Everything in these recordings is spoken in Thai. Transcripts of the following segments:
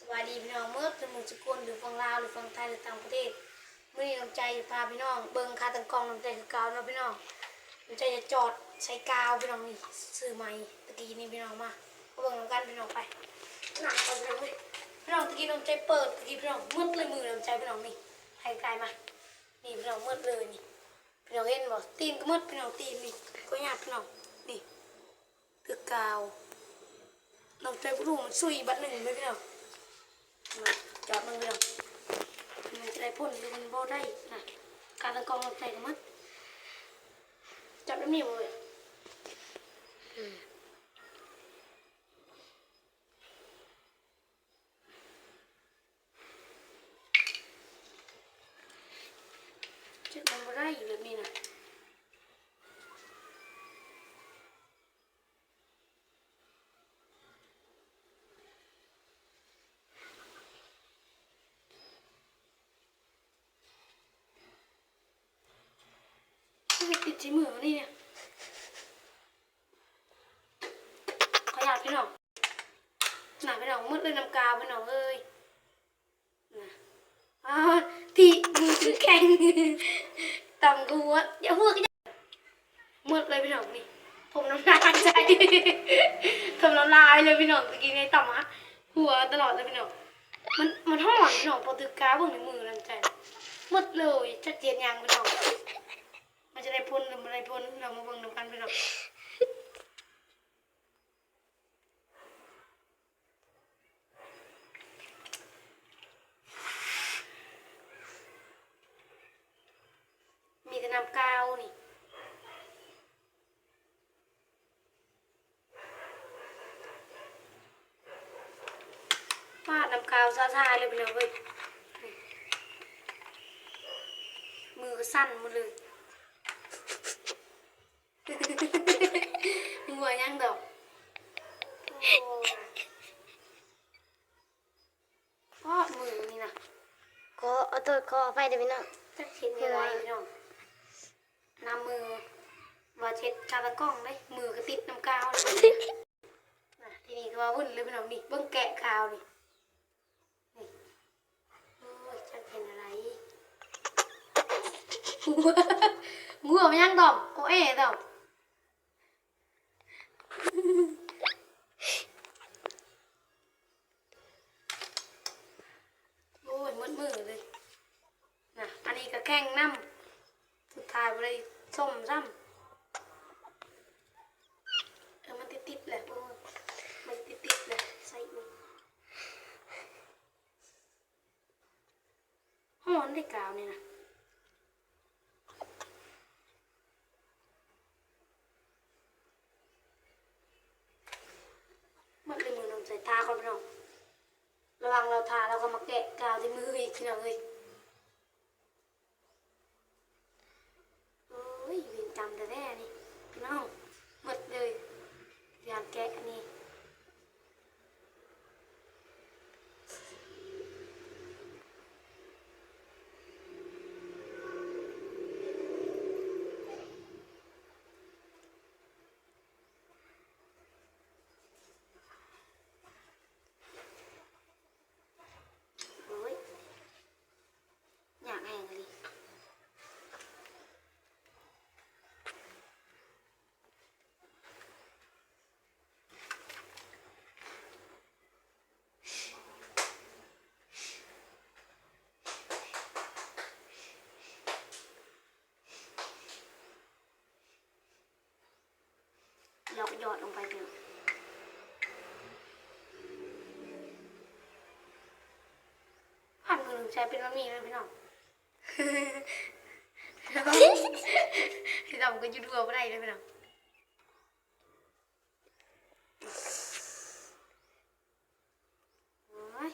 สวัสดีพี่น้องเมื่อเป็นมู่สกุลหรือฝั่งลาวหรือฝั่งไทยหรือต่างประเทศมื่อนี้ำใจจะพาพี่น้องเบิ่งคาตังกองน้ำใจคือกาเนะพี่น้องน้ำใจจะจอดใช้กาวพี่น้องนี่ซื้อใหม่ตะกี้นี่พี่น้องมามาเบิ่งน้ำกันพี่น้องไปหนักเอาพี่น้องเลยพี่น้องตะกี้น้ำใจเปิดตะกี้พี่น้องมืดเลยมือน้ำใจพี่น้องนี่ห้ไกลมานี่พี่น้องมืดเลยนี่พี่น้องเห็นบ่ตีนก็มืดพี่น้องตีนนี่ก็ยากพี่น้องนี่คือกาวน้ำใจผู้ดูมันซุยบัดหนึ่งไหมพี่น้อง จอดมึงเรื่องมันจะได้พ่นหรือมันโบได้นะการตะกองลงใจกันมัดจับได้มีบ่เลยจับมันบ่ได้แบบนี้นะ ดใช้มือนี่เนี่ยขยากพี่น้องหนาพี่น้องมืดเลยน้ำกาวพี่น้องเอ้ยอ่าที่มือถือแข็งต่ำกูวะอย่าหัวกันมืดเลยพี่น้องนี่ผมน้ำลายใจผมน้ำลายเลยพี่น้องตะกี้ในต่ำฮะหัวตลอดเลยพี่น้องมันมันห่อนพี่น้องพอถือกาวบิ่งในมือน้ำใจมืดเลยชัดเจนยังพี่น้อง จะได้พ้นหรือไม่ได้พ้นเรามาเบิ่งนำกันพี่น้องมีแต่น้ำกาวนี่ปาดน้ำกาวซาซาเลยพี่น้องเว้ยมือก็สั่นหมดเลย หัวยังดอกโอ้พ่อมือนี่นะขอเอาโทษขออภัยเด้อพี่น้องจะเช็ดยังไงพี่น้องนำมือว่าเช็ดกาตะกล้องเลยมือก็ติดน้ำกาวเลยนะทีนี้ก็ว่าวุ่นเลยพี่น้องนี่เบิ้งแกะกาวนี่นี่โอ้ยจะเห็นอะไรงัวงัวมันยังดอกโอ้เอ๋ดอก แข่งน้ำสุดท้ายไปเลยส้มซ้ำเออมันติดติดๆแหละโอ้ยมันติดติดๆแหละใส่นี่หอนได้กาวนี่นะมันเลยมือน้องใส่ตาก่อนพี่น้องระวังเราทาเราก็มาแกะกาวที่มืออีกพี่น้องเอ้ยโอ้ยเวียนจำแต่แน่นี่พี่น้องหมดเลยอยากแกะอันนี่โอ้ยอยากแห้งเลย เราก็หยอดลงไปเถอะผ่านมือหนึ่งใช้เป็นบะหมี่เลยพี่น้องพี่น้องก็อยุดรัวไม่ได้เลยพี่น้องโอ้ย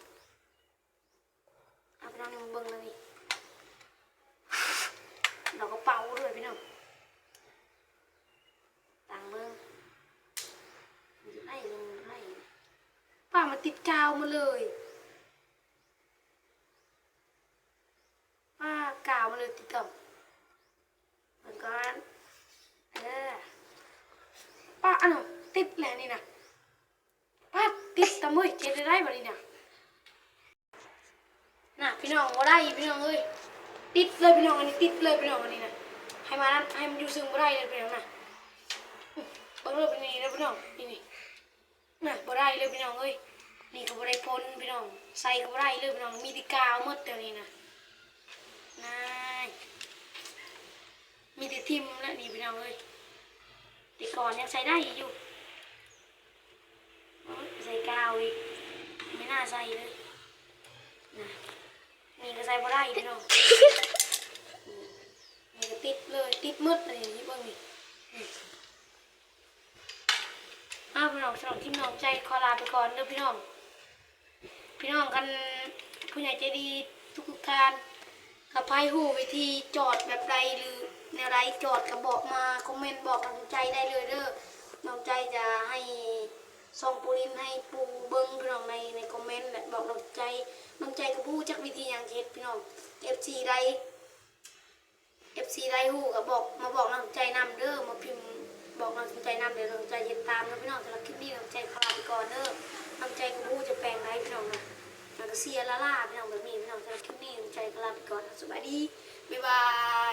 เอาพี่น้องนี่มาเบิ่งเลยนี่เราก็เป่าด้วยพี่น้องต่างเบิ่งมันจะไล่ลงไล่ป้ามา ติดกาวมาเลยป้ากาวมาเลยติดต่อเหมือนกันเออป้าอันนั้นติดแล้วนี่นะป้าติดตะมือเจ็ดได้บ่นี่นะพี่น้องบ่ได้พี่น้องเอ้ยติดเลยพี่น้องอันนี้ติดเลยพี่น้องอันนี้นะให้มานั้นให้มันอยู่ซึ่งบ่ได้เลยพี่น้องนะบิ่งเลยเป็นนี่นะพี่น้องนี่นี่น่ะบ่ได้เลยพี่น้องเอ้ย นี่ก็บ่ได้พ้นพี่น้อง ใส่ก็บได้เลยพี่น้องมีติกาวมดเดี๋ยวนี้นะนายมีต่ทิมแล้วนี่พี่น้องเอ้ยต่ก่อนยังใส่ได้อยู่ใส่กาวอีกไม่น่าใส่เลยนะนี่ก็ใส่บ่ได้พี่น้องนี่ก็ติดเลยติดมืดเลยนี่เบิ่งนี่อ้าวพี่น้องสำหรับทีมน้องใจขอลาไปก่อนเด้อพี่น้อง พี่น้องกันผู้ใหญ่ใจดีทุกท่านกับไพายหูวิธีจอดแบบใดหรือแนวใดจอดก็บอกมาคอมเมนต์บอกน้องใจได้เลยเด้อน้องใจจะให้ส่องปูรินให้ปูเบิ้งพี่น้องในในคอมเมนต์และบอกน้องใจน้องใจก็พูดจักวิธีอย่างเฮ็ดพี่น้อง FC ใด FC ไล่หูก็บอกมาบอกน้ำใจนำเด้อมาพิ มพ์บอกน้ำใจนำเดี๋ยวน้ำใจเย็นตามนะพี่น้องสำหรับคลิปนี้น้ำใจขอลาไปก่อนเด้อน้ำใจกูพูจะแปลงไรพี่น้องนะมันก็เสียละล่าพี่น้องแบบนี้พี่น้องสำหรับคลิปนี้น้ำใจขอลาไปก่อนสวัสดีบ๊ายบา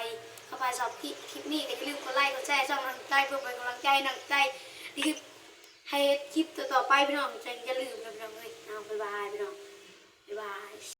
ยเข้าไปสอบคลิปคลิปนี้ก็อย่าลืมกดไลค์กดแชร์ช่องน้ำใจเพื่อเป็นกำลังใจน้ำใจที่ให้คลิปต่อไปพี่น้องใจอย่าลืมนะพี่น้องเลยเอาบ๊ายบายพี่น้องบ๊ายบาย